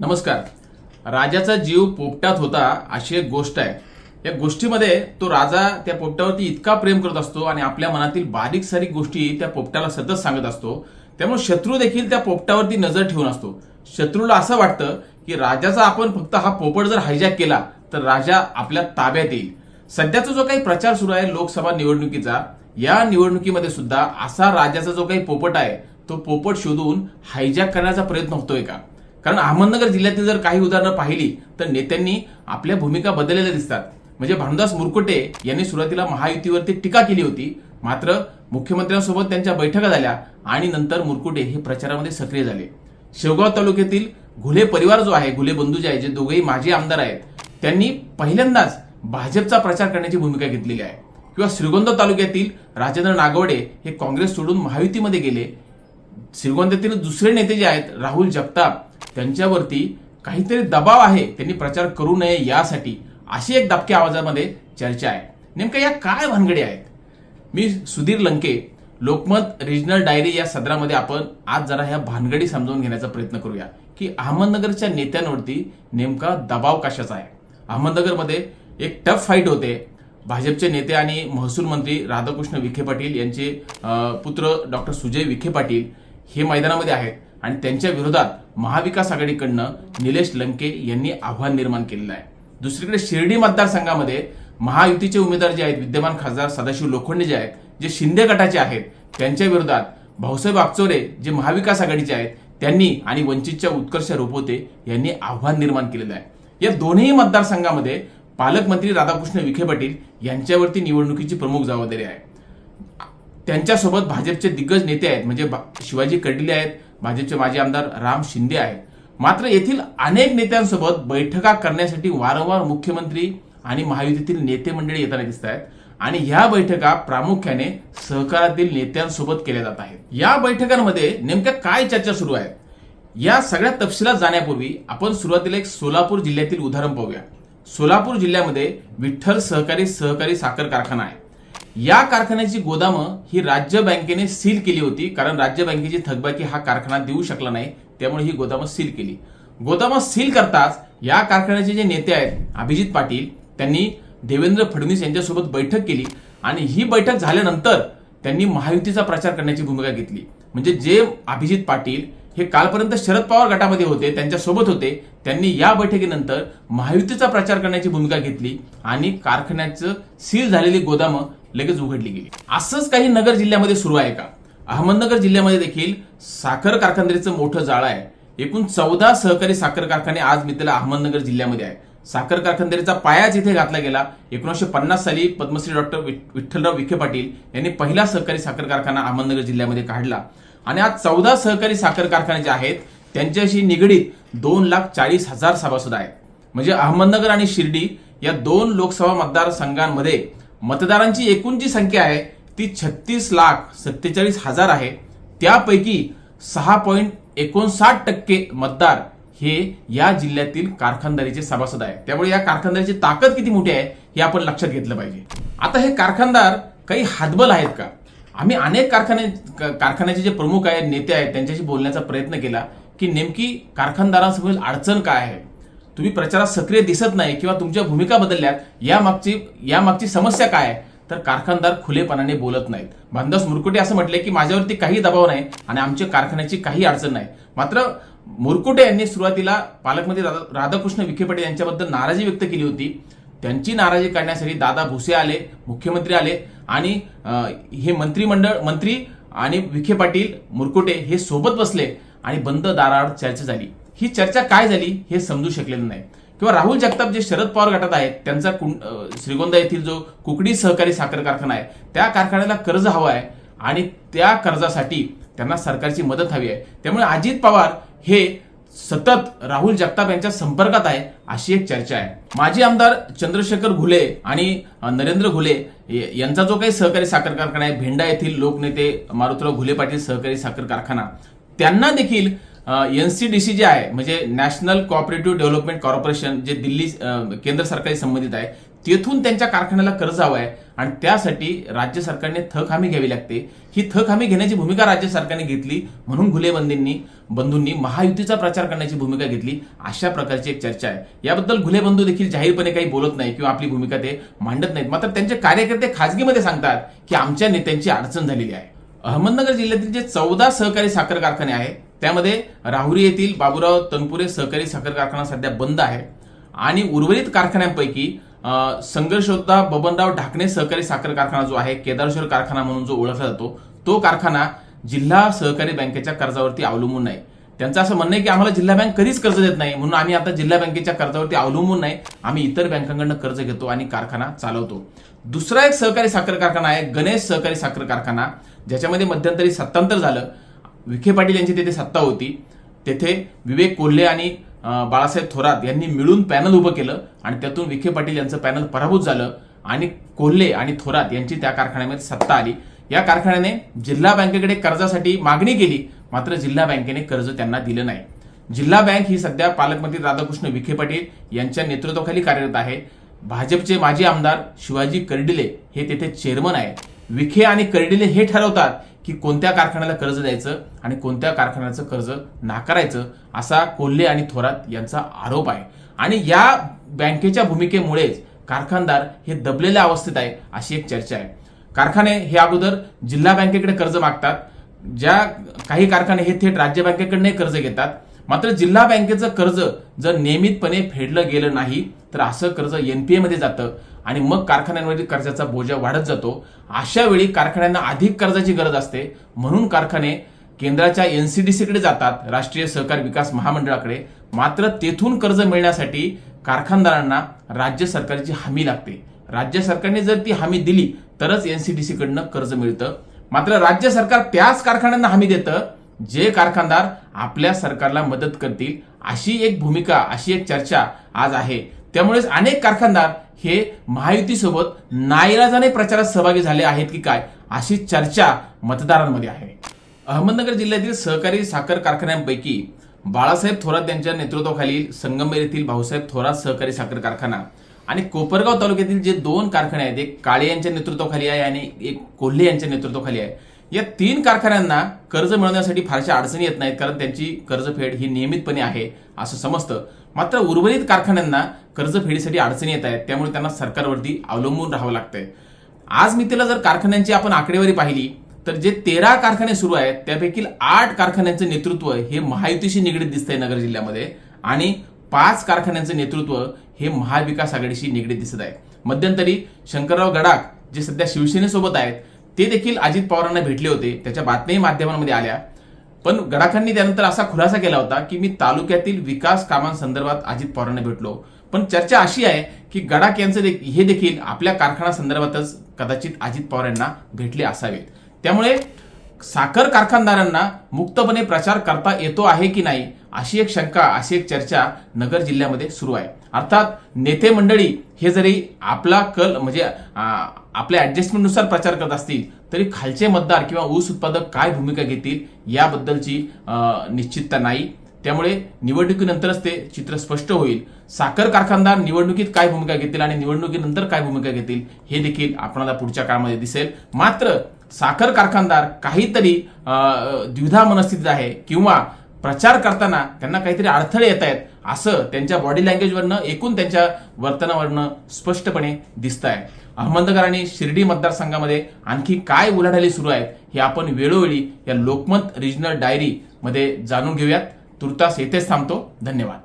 नमस्कार. राजाचा जीव पोपटात होता अशी एक गोष्ट आहे. या गोष्टीमध्ये तो राजा त्या पोपटावरती इतका प्रेम करत असतो आणि आपल्या मनातील बारीक सारीक गोष्टी त्या पोपटाला सतत सांगत असतो. त्यामुळे शत्रू देखील त्या पोपटावरती नजर ठेवून असतो. शत्रूला असं वाटतं की राजाचा आपण फक्त हा पोपट जर हायजॅक केला तर राजा आपल्या ताब्यात येईल. सध्याचा जो काही प्रचार सुरू आहे लोकसभा निवडणुकीचा या निवडणुकीमध्ये सुद्धा असा राजाचा जो काही पोपट आहे तो पोपट शोधून हायजॅक करण्याचा प्रयत्न होतोय का? कारण अहमदनगर जिल्ह्यातील जर काही उदाहरणं पाहिली तर नेत्यांनी आपल्या भूमिका बदललेल्या दिसतात. म्हणजे भानुदास मुरकुटे यांनी सुरुवातीला महायुतीवरती टीका केली होती मात्र मुख्यमंत्र्यांसोबत त्यांच्या बैठका झाल्या आणि नंतर मुरकुटे हे प्रचारामध्ये सक्रिय झाले. शेवगाव तालुक्यातील घुले परिवार जो आहे घुले बंधू जे आहे जे दोघेही माजी आमदार आहेत त्यांनी पहिल्यांदाच भाजपचा प्रचार करण्याची भूमिका घेतलेली आहे. किंवा श्रीगोंदा तालुक्यातील राजेंद्र नागवडे हे काँग्रेस सोडून महायुतीमध्ये गेले श्रीगोंद्यातील दुसरे नेते जे आहेत राहुल जगताप त्यांच्यावरती काहीतरी दबाव आहे. त्यांनी प्रचार करू नये यासाठी अशी एक दबक्या आवाजामध्ये चर्चा आहे. नेमक्या या काय भानगडी आहेत? मी सुधीर लंके लोकमत रिजनल डायरी या सदरामध्ये आपण आज जरा ह्या भानगडी समजावून घेण्याचा प्रयत्न करूया. की अहमदनगरच्या नेत्यांवरती नेमका दबाव कशाचा आहे? अहमदनगरमध्ये एक टफ फाईट होते. भाजपचे नेते आणि महसूल मंत्री राधाकृष्ण विखे पाटील यांचे पुत्र डॉक्टर सुजय विखे पाटील हे मैदानामध्ये आहेत आणि त्यांच्या विरोधात महाविकास आघाडीकडनं निलेश लंके यांनी आव्हान निर्माण केलेलं आहे. दुसरीकडे शिर्डी मतदारसंघामध्ये महायुतीचे उमेदवार जे आहेत विद्यमान खासदार सदाशिव लोखंडे जे आहेत जे शिंदे गटाचे आहेत त्यांच्या विरोधात भाऊसाहेब आगचोरे जे महाविकास आघाडीचे आहेत त्यांनी आणि वंचितच्या उत्कर्ष रोपोते यांनी आव्हान निर्माण केलेलं आहे. या दोन्ही मतदारसंघामध्ये पालकमंत्री राधाकृष्ण विखे पाटील यांच्यावरती निवडणुकीची प्रमुख जबाबदारी आहे. त्यांच्यासोबत भाजपचे दिग्गज नेते आहेत म्हणजे शिवाजी कडले आहेत भाजपचे माजी आमदार राम शिंदे आहेत. मात्र येथील अनेक नेत्यांसोबत बैठका करण्यासाठी वारंवार मुख्यमंत्री आणि महायुतीतील नेते मंडळी येताना दिसत आहेत आणि ह्या बैठका प्रामुख्याने सहकारातील नेत्यांसोबत केल्या जात आहेत. या बैठकांमध्ये नेमक्या काय चर्चा सुरू आहेत या सगळ्या तपशिलात जाण्यापूर्वी आपण सुरुवातीला एक सोलापूर जिल्ह्यातील उदाहरण पाहूया. सोलापूर जिल्ह्यामध्ये विठ्ठल सहकारी सहकारी साखर कारखाना आहे. या कारखान्याची गोदामं ही राज्य बँकेने सील केली होती कारण राज्य बँकेची थकबाकी हा कारखाना देऊ शकला नाही त्यामुळे ही गोदामं सील केली. गोदामं सील करताच या कारखान्याचे जे नेते आहेत अभिजित पाटील त्यांनी देवेंद्र फडणवीस यांच्यासोबत बैठक केली आणि ही बैठक झाल्यानंतर त्यांनी महायुतीचा प्रचार करण्याची भूमिका घेतली. म्हणजे जे अभिजित पाटील हे कालपर्यंत शरद पवार गटामध्ये होते त्यांच्यासोबत होते. त्यांनी या बैठकीनंतर महायुतीचा प्रचार करण्याची भूमिका घेतली आणि कारखान्याचं सील झालेली गोदामं लगेच उघडली गेली. असंच काही नगर जिल्ह्यामध्ये सुरू आहे का? अहमदनगर जिल्ह्यामध्ये देखील साखर कारखानदारीचं मोठं जाळं आहे. एकूण चौदा सहकारी साखर कारखाने आज मित्र अहमदनगर जिल्ह्यामध्ये आहे साखर कारखानदारीचा पायाच इथे घातला गेला. एकोणीसशे पन्नास साली पद्मश्री डॉक्टर विठ्ठलराव विखे पाटील यांनी पहिला सहकारी साखर कारखाना अहमदनगर जिल्ह्यामध्ये काढला. आणि आज चौदा सहकारी साखर कारखाने जे आहेत त्यांच्याशी निगडीत दोन लाख चाळीस हजार सभासद आहेत. म्हणजे अहमदनगर आणि शिर्डी या दोन लोकसभा मतदारसंघांमध्ये मतदारांची एकूण जी संख्या आहे ती छत्तीस लाख सत्तेचाळीस हजार आहे. त्यापैकी सहा पॉईंट एकोणसाठ टक्के मतदार हे या जिल्ह्यातील कारखानदारीचे सभासद आहेत. त्यामुळे या कारखानदारीची ताकद किती मोठी आहे हे आपण लक्षात घेतलं पाहिजे. आता हे कारखानदार काही हातबल आहेत का? आम्ही अनेक कारखाने क- कारखान्याचे जे प्रमुख आहेत नेते आहेत त्यांच्याशी बोलण्याचा प्रयत्न केला की नेमकी कारखानदारांसमोर अडचण काय आहे? तुम्ही प्रचारात सक्रिय दिसत नाही किंवा तुमच्या भूमिका बदलल्यात या मागची समस्या काय आहे? तर कारखानदार खुलेपणाने बोलत नाहीत. भानदास मुरकुटे असं म्हटले की माझ्यावरती काही दबाव नाही आणि आमच्या कारखान्याची काही अडचण नाही. मात्र मुरकुटे यांनी सुरुवातीला पालकमंत्री राधा- राधाकृष्ण विखे पाटील यांच्याबद्दल नाराजी व्यक्त केली होती. त्यांची नाराजी काढण्यासाठी दादा भुसे आले मुख्यमंत्री आले. आणि हे मंत्रिमंडळ मंत्री आणि विखे पाटील मुरकुटे हे सोबत बसले आणि बंद दारावर चर्चा झाली. ही चर्चा काय झाली हे समजू शकलेलं नाही. किंवा राहुल जगताप जे शरद पवार गटात आहेत त्यांचा कुं- श्रीगोंदा येथील जो कुकडी सहकारी साखर कारखाना आहे त्या कारखान्याला कर्ज हवं आहे आणि त्या कर्जासाठी त्यांना सरकारची मदत हवी आहे. त्यामुळे अजित पवार हे सतत राहुल जगताप यांच्या संपर्कात आहे अशी एक चर्चा आहे. माजी आमदार चंद्रशेखर घुले आणि नरेंद्र घुले यांचा जो काही सहकारी साखर कारखाना आहे भेंडा येथील लोकनेते मारुतराव घुले पाटील सहकारी साखर कारखाना त्यांना देखील एनसीडीसी जे आहे म्हणजे नॅशनल कॉपरेटिव्ह डेव्हलपमेंट कॉर्पोरेशन जे दिल्ली केंद्र सरकारी संबंधित आहे तेथून त्यांच्या कारखान्याला कर्ज हवं आहे आणि त्यासाठी राज्य सरकारने थक हमी घ्यावी लागते. ही थक हमी घेण्याची भूमिका राज्य सरकारने घेतली. म्हणून घुले बंधूंनी बंधूंनी महायुतीचा प्रचार करण्याची भूमिका घेतली. अशा प्रकारची एक चर्चा आहे. याबद्दल घुले बंधू देखील जाहीरपणे काही बोलत नाही किंवा आपली भूमिका ते मांडत नाहीत. मात्र त्यांचे कार्यकर्ते खाजगीमध्ये सांगतात की आमच्या नेत्यांची अडचण झालेली आहे. अहमदनगर जिल्ह्यातील जे चौदा सहकारी साखर कारखाने आहेत त्यामध्ये राहुरी येथील बाबुराव तनपुरे सहकारी साखर कारखाना सध्या बंद आहे. आणि उर्वरित कारखान्यांपैकी संघर्षोद्धा बबनराव ढाकणे सहकारी साखर कारखाना जो आहे केदारेश्वर कारखाना म्हणून जो ओळखला जातो तो कारखाना जिल्हा सहकारी बँकेच्या कर्जावरती अवलंबून नाही. त्यांचं असं म्हणणं आहे की आम्हाला जिल्हा बँक कधीच कर्ज देत नाही म्हणून आम्ही आता जिल्हा बँकेच्या कर्जावरती अवलंबून नाही. आम्ही इतर बँकांकडनं कर्ज घेतो आणि कारखाना चालवतो. दुसरा एक सहकारी साखर कारखाना आहे गणेश सहकारी साखर कारखाना ज्याच्यामध्ये मध्यंतरी सत्तांतर झालं. विखे पाटील यांची तिथे सत्ता होती. तेथे विवेक कोल्हे आणि बाळासाहेब थोरात यांनी मिळून पॅनल उभं केलं आणि त्यातून विखे पाटील यांचं पॅनल पराभूत झालं आणि कोल्हे आणि थोरात यांची त्या कारखान्यामध्ये सत्ता आली. या कारखान्याने जिल्हा बँकेकडे कर्जासाठी मागणी केली मात्र जिल्हा बँकेने कर्ज त्यांना दिलं नाही. जिल्हा बँक ही सध्या पालकमंत्री राधाकृष्ण विखे पाटील यांच्या नेतृत्वाखाली कार्यरत आहे. भाजपचे माजी आमदार शिवाजी कर्डिले हे तेथे चेअरमन आहे विखे आणि कर्डिले हे ठरवतात की कोणत्या कारखान्याला कर्ज द्यायचं आणि कोणत्या कारखान्याचं कर्ज नाकारायचं असा कोल्हे आणि थोरात यांचा आरोप आहे. आणि या बँकेच्या भूमिकेमुळेच कारखानदार हे दबलेल्या अवस्थेत आहे अशी एक चर्चा आहे. कारखाने हे अगोदर जिल्हा बँकेकडे कर्ज मागतात. ज्या काही कारखाने हे थेट राज्य बँकेकडनं कर्ज घेतात. मात्र जिल्हा बँकेचं कर्ज जर नियमितपणे फेडलं गेलं नाही तर असं कर्ज एनपीए मध्ये जातं. आणि मग कारखान्यांवरील कर्जाचा बोजा वाढत जातो. अशा वेळी कारखान्यांना अधिक कर्जाची गरज असते. म्हणून कारखाने केंद्राच्या एनसीडीसीकडे जातात राष्ट्रीय सहकार विकास महामंडळाकडे. मात्र तेथून कर्ज मिळण्यासाठी कारखानदारांना राज्य सरकारची हमी लागते. राज्य सरकारने जर ती हमी दिली तरच एनसीडीसी कडनं कर्ज मिळतं. मात्र राज्य सरकार त्याच कारखान्यांना हमी देतं जे कारखानदार आपल्या सरकारला मदत करतील. अशी एक भूमिका अशी एक चर्चा आज आहे. त्यामुळेच अनेक कारखानदार हे महायुतीसोबत नाईलाजाने प्रचारात सहभागी झाले आहेत की काय अशी चर्चा मतदारांमध्ये आहे. अहमदनगर जिल्ह्यातील सहकारी साखर कारखान्यांपैकी बाळासाहेब थोरात यांच्या नेतृत्वाखालील संगमेर येथील भाऊसाहेब थोरात सहकारी साखर कारखाना आणि कोपरगाव तालुक्यातील जे दोन कारखाने आहेत एक काळे यांच्या नेतृत्वाखाली आहे आणि एक कोल्हे यांच्या नेतृत्वाखाली आहे. या तीन कारखान्यांना कर्ज मिळवण्यासाठी फारशा अडचणी येत नाहीत कारण त्यांची कर्जफेड ही नियमितपणे आहे असं समजतं. मात्र उर्वरित कारखान्यांना कर्जफेडीसाठी अडचणी येत आहेत त्यामुळे त्यांना सरकारवरती अवलंबून राहावं लागतंय. आज मी तिला जर कारखान्यांची आपण आकडेवारी पाहिली तर जे तेरा कारखाने सुरू आहेत त्यापैकी आठ कारखान्यांचं नेतृत्व हे महायुतीशी निगडीत दिसतंय नगर जिल्ह्यामध्ये आणि पाच कारखान्यांचं नेतृत्व हे महाविकास आघाडीशी निगडीत दिसत आहे. मध्यंतरी शंकरराव गडाख जे सध्या शिवसेनेसोबत आहेत ते देखील अजित पवारांना भेटले होते. त्याच्या बातम्याही माध्यमांमध्ये आल्या. पण गडाखांनी त्यानंतर असा खुलासा केला होता की मी तालुक्यातील विकास कामांसंदर्भात अजित पवारांना भेटलो. पण चर्चा अशी आहे की गडाख यांचं दे- हे देखील आपल्या कारखाना संदर्भातच कदाचित अजित पवार यांना भेटले असावेत. त्यामुळे साखर कारखानदारांना मुक्तपणे प्रचार करता येतो आहे की नाही अशी एक शंका अशी एक चर्चा नगर जिल्ह्यामध्ये सुरू आहे. अर्थात नेते मंडळी हे जरी आपला कल म्हणजे आपल्या ॲडजस्टमेंटनुसार प्रचार करत असतील तरी खालचे मतदार किंवा ऊस उत्पादक काय भूमिका घेतील याबद्दलची निश्चितता नाही. त्यामुळे निवडणुकीनंतरच ते चित्र स्पष्ट होईल. साखर कारखानदार निवडणुकीत काय भूमिका घेतील आणि निवडणुकीनंतर काय भूमिका घेतील हे देखील आपणाला पुढच्या काळामध्ये दिसेल. मात्र साखर कारखानदार काहीतरी द्विधा मनस्थितीत आहे किंवा प्रचार करताना त्यांना काहीतरी अडथळे येत आहेत. असं त्यांच्या बॉडी लँग्वेजवरनं एकूण त्यांच्या वर्तनावरनं स्पष्टपणे दिसत आहे अहमदनगर आणि शिर्डी मतदारसंघामध्ये आणखी काय उलाढाली सुरू आहेत हे आपण वेळोवेळी या लोकमत रिजनल डायरी मध्ये जाणून घेऊयात. तुर्तास येथेच थांबतो. धन्यवाद.